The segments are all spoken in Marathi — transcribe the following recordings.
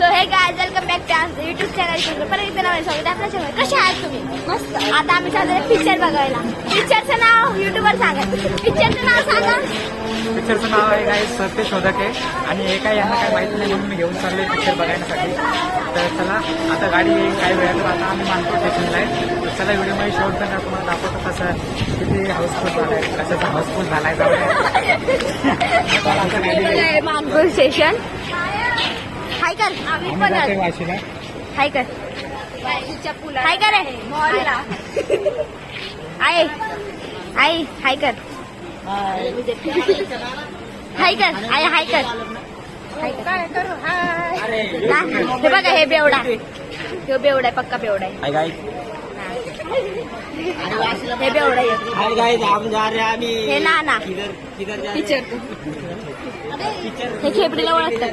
सो हे गाय वेलकम बॅक टू आमचं युट्यूब चॅनल परत एकदा नवीन स्वागत आहे आपल्या चॅनल कसे आहात तुम्ही मस्त आता आम्ही चाललोय पिक्चर बघायला. पिक्चरचं नाव युट्यूबवर सांगा. पिक्चरचं नाव सांगा. पिक्चरचं नाव आहे काय सत्य शोधक आहे. आणि हे काय यांना काय माहिती नाही म्हणून मी घेऊन चाललोय पिक्चर बघण्यासाठी तर चला आता गाडी काही वेळात आता आम्ही मानपूर स्टेशनला आहे. तर चला व्हिडिओमध्ये शेवट करणार तुम्हाला दाखवतो कसं किती हाऊसफुल झाला आहे कशाचा हाऊसफुल झाला आहे जाऊया. मानपूर स्टेशन हाय कर. आम्ही पण. वाशीला. हाय कर. हाय कर. रे आहे आई हाय. कर. हाय. कर. आय हाय कर. हे बघा हे बेवडा. हे बेवडा आहे पक्का बेवडा आहे. हाय गाइस हे. बेवडा आहे. हाय गाइस हम जा रहे हैं अभी हे ना ना. हैं हे खेपडीला ओळखतात.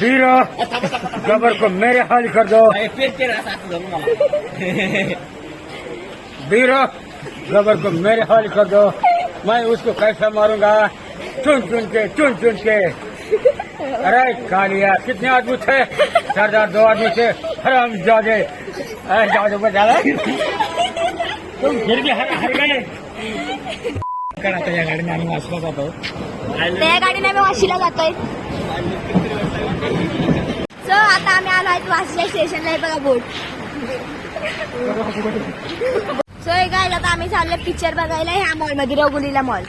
वीरो गबर को मेरे हाल कर दो। वीरो गबर को मेरे हाल कर दो। मैं उसको कैसे मारूंगा? चुन चुन के चुन चुन के। अरे कालिया कितने आदमी थे? सरदार दो आदमी थे। हराम जादे। अरे जादू पर डाला तुम फिर भी हर हर गए। करा या गाडीने आम्ही वाचला जातो त्या गाडीने आम्ही वाशीला जातोय। सो आता आम्ही आलो आहेत वाशिया स्टेशनला. आहे बघा बोट सो एक काय आता आम्ही चालले पिक्चर बघायला ह्या मॉलमध्ये रघुलीला मॉल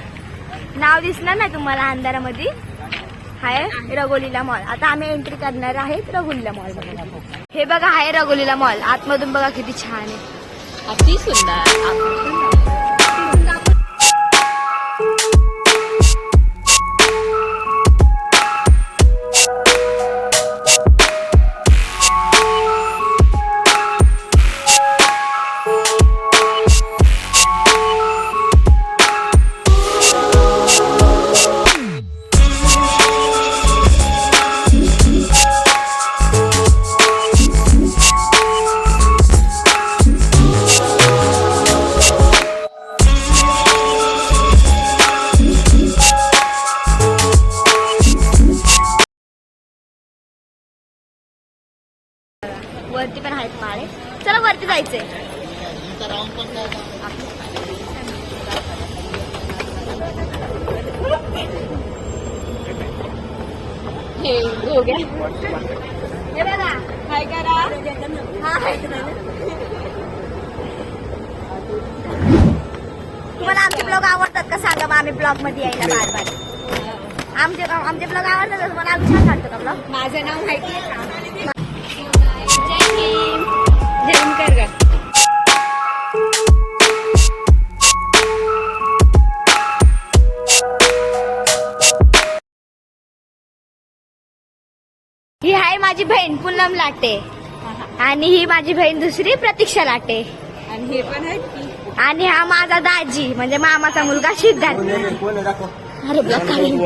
नाव दिसणार ना तुम्हाला अंधारामध्ये? हाय रघोलीला मॉल आता आम्ही एंट्री करणार आहेत रघुलीला मॉल हे बघा हाय रघोलीला मॉल आतमधून बघा किती छान आहे. अति सुंदर. हे हो गया हे बघा काय करा हा तुम्हाला आमचे ब्लॉग आवडतात का सांगा मग आम्ही ब्लॉगमध्ये यायला बार बार आमचे आमचे ब्लॉग आवडतात का तुम्हाला आम्ही छान वाटतो का ब्लॉग माझं नाव माहिती आहे का जय हिंद कर बहीण पूनम लाटे. आणि ही माझी बहीण दुसरी प्रतीक्षा लाटे. आणि हे पण आहेत की? आणि हा माझा दाजी म्हणजे मामाचा मुलगा सिद्धार्थ. अरे ब्लॉक काढून.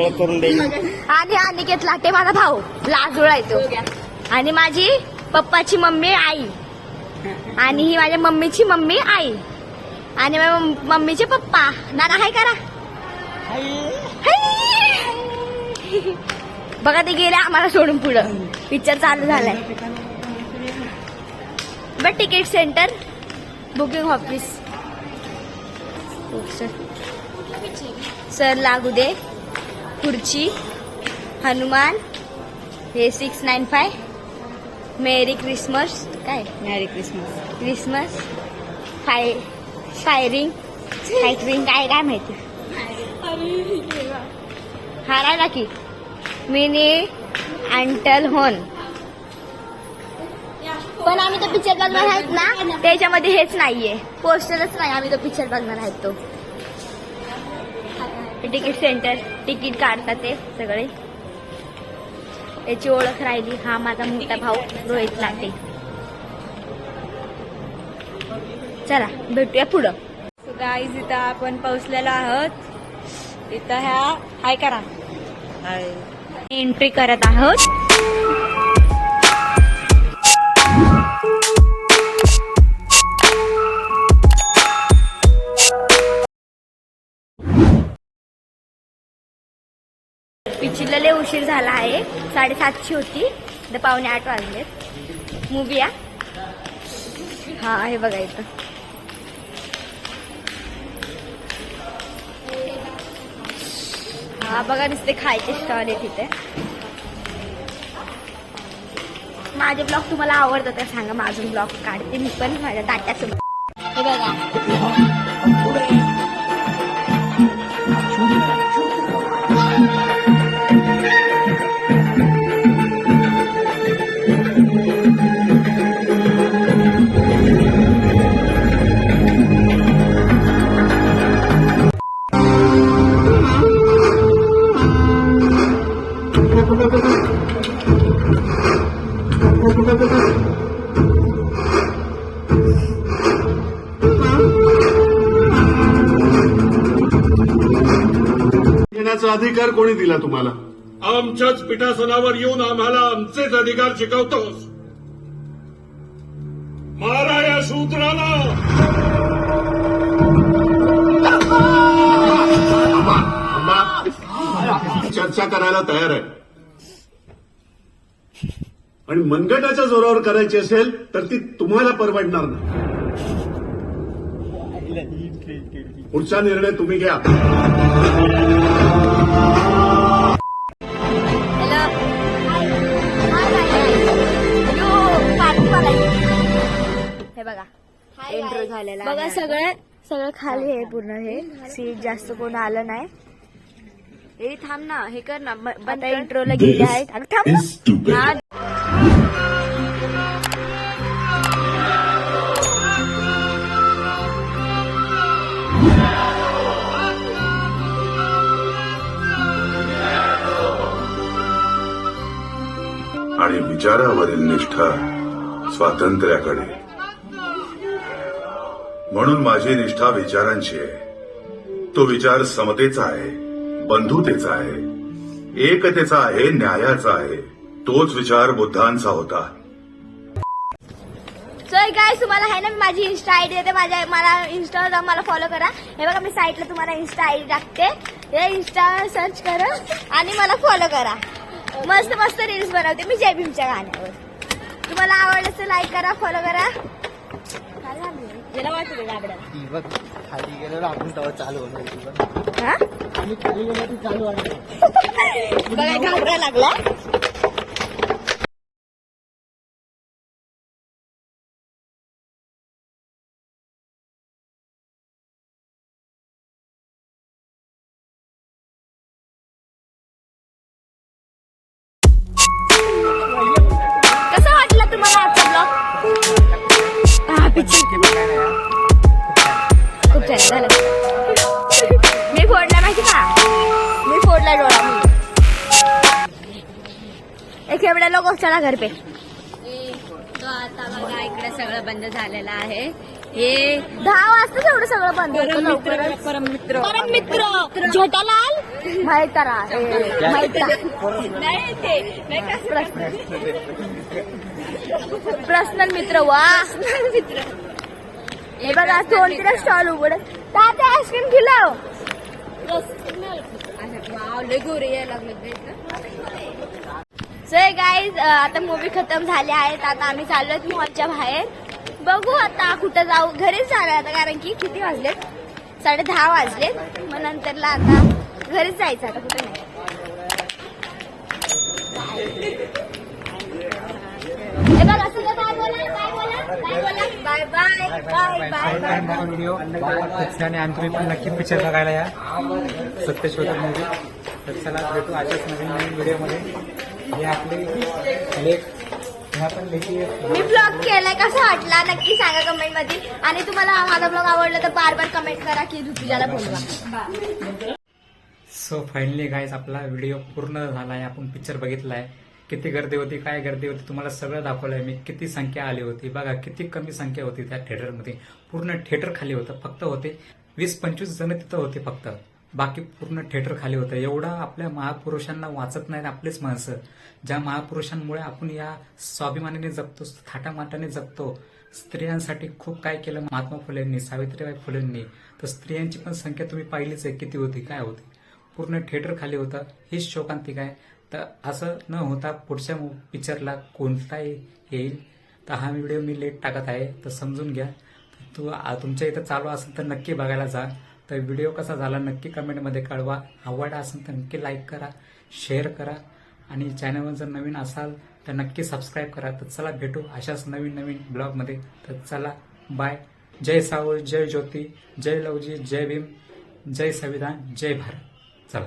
आणि हा निकेत लाटे माझा भाऊ. लाजुळा येतो आणि माझी पप्पाची मम्मी आई. आणि ही माझ्या मम्मीची मम्मी आई. आणि माझ्या मम- मम्मीचे पप्पा. नाना हाय करा. हाय. बघा ते गेले आम्हाला सोडून पुढं. पिक्चर चालू झालाय. But ticket centre booking office sir लागू दे. खुर्ची. हनुमान. हे six nine five merry Christmas काय? मॅरी क्रिसमस क्रिसमस फाय फायरिंग फायटरिंग काय काय माहिती? हारायला की? मिनी अँटल होन पण आम्ही तो पिक्चर बघणार आहेत ना? त्याच्यामध्ये हेच नाहीये. पोस्टरच नाही आम्ही तो पिक्चर बघणार आहेत तो. तिकीट सेंटर तिकीट काढतात ते सगळे. याची ओळख राहिली. हा माझा मोठा भाऊ रोहित लाटे चला भेटूया पुढं. सो गाईज इथं आपण पोहोचलेलो आहोत. इथं ह्या हाय करा. हाय. एंट्री करत आहोत. पिक्चरला उशीर झाला आहे. साडेसातची होती. तर पावणे आठ वाजलेत. मूवी हा हे बघा इथं. हा बघा नुसते खायचे स्टॉल आहे तिथे माझे ब्लॉग तुम्हाला आवडतात तर सांगा माझं ब्लॉग काढते मी पण माझ्या ताट्यासोबत हे बघा. अधिकार कोणी दिला तुम्हाला? आमच्याच पिठासनावर येऊन आम्हाला आमचेच अधिकार शिकवतोस. मारा या सूत्राला चर्चा करायला तयार आहे. आणि मनगटाच्या जोरावर करायची असेल तर ती तुम्हाला परवडणार नाही. पुढचा निर्णय तुम्ही घ्या. हे बघा. एंट्रो झालेला बघा सगळं सगळं खाली आहे पूर्ण हे. सीट जास्त कोण आलं नाही. हे थांब ना. हे कर ना. आता इंट्रोला गेले आहेत. आणि थांब ना. विचारावरील निष्ठा स्वातंत्र्याकडे. म्हणून माझी निष्ठा विचारांची आहे. तो विचार समतेचा आहे बंधुतेचा आहे एकतेचा आहे न्यायाचा आहे. तोच विचार बुद्धांचा होता. सो काय तुम्हाला आहे ना मी माझी इन्स्टा आयडी देते. माझ्या मला इन्स्टा जाऊन मला फॉलो करा. हे बघा मी साईटला तुम्हाला इन्स्टा आयडी टाकते. हे इन्स्टा सर्च करा आणि मला फॉलो करा. मस्त मस्त रील्स बनवते मी जय भीमच्या गाण्यावर. तुम्हाला आवडलं तर लाईक करा फॉलो करा. याला वाटतं गाबड्या ती बघ खाली गेलो आपण तेव्हा चालू होणार ती बघ. हा? आणि खाली गेलो ती चालू आहे बघा घाबरा लागला. खूप छान झालं. मी फोडला माहिती का? मी फोडला डोळा. मी एक एवढ्या लोक चला घर पे. तो आता बघा इकडे सगळं बंद झालेलं आहे. हे दहा वाजता एवढं सगळं बंद होतं परममित्र लवकरच. परममित्र परममित्र झोटालाल? माहितरा माहितरा नाही ते नाही का? पर्सनल मित्र वा. मित्र. हे बघा दोन तीन स्टॉल उघड. तात्या आईस्क्रीम खिलाव. वाव, लय गोरे यायला लागले ते इथं. सो गाईज आता मूवी खतम झाले आहेत. आता आम्ही चाललोय मॉलच्या बाहेर. बघू आता कुठं जाऊ. घरीच जाणार आता कारण की किती वाजलेत? साडे दहा वाजलेत. मग नंतरला आता घरीच जायचं आता कुठं नाही. Bye bye bye bye bye video आणि आणि तुम्ही पण नक्की पिक्चर बघायला या सत्यशोधक मूवी तर चला भेटू आजच्याच नवीन नवीन व्हिडिओमध्ये हे आपले लेख ह्या पण लेखी मी ब्लॉग केलाय कसा वाटला? नक्की सांगा कमेंटमध्ये. आणि तुम्हाला माझा ब्लॉग आवडला तर बार बार कमेंट करा की ऋतुजाला बोलवा. सो फायनली गाईज आपला व्हिडिओ पूर्ण झाला आहे आपण पिक्चर बघितला आहे किती गर्दी होती काय गर्दी होती तुम्हाला सगळं दाखवलंय मी. किती संख्या आली होती बघा किती कमी संख्या होती त्या थिएटरमध्ये पूर्ण थिएटर खाली होतं फक्त होते. वीस पंचवीस जण तिथं होते फक्त. बाकी पूर्ण थिएटर खाली होतं. एवढा आपल्या महापुरुषांना वाचत नाहीत आपलेच माणसं. ज्या महापुरुषांमुळे आपण या स्वाभिमानाने जगतो थाटामाटाने जगतो स्त्रियांसाठी खूप काय केलं महात्मा फुलेंनी सावित्रीबाई फुलेंनी. तर स्त्रियांची पण संख्या तुम्ही पाहिलीच आहे किती होती काय होती. पूर्ण थिएटर खाली होतं. हीच शोकांतिक आहे. तर असं न होता पुढच्या पिक्चरला कोणताही येईल. तर हा व्हिडिओ मी लेट टाकत आहे तर समजून घ्या. तू तुमच्या इथं चालू असेल तर नक्की बघायला जा. तर व्हिडिओ कसा झाला नक्की कमेंटमध्ये कळवा. आवडला असेल तर नक्की लाईक करा शेअर करा. आणि चॅनलवर जर नवीन असाल तर नक्की सबस्क्राईब करा. तर चला भेटू अशाच नवीन नवीन ब्लॉगमध्ये तर चला बाय जय सावळ जय ज्योती जय लवजी जय भीम जय संविधान जय भारत. चला.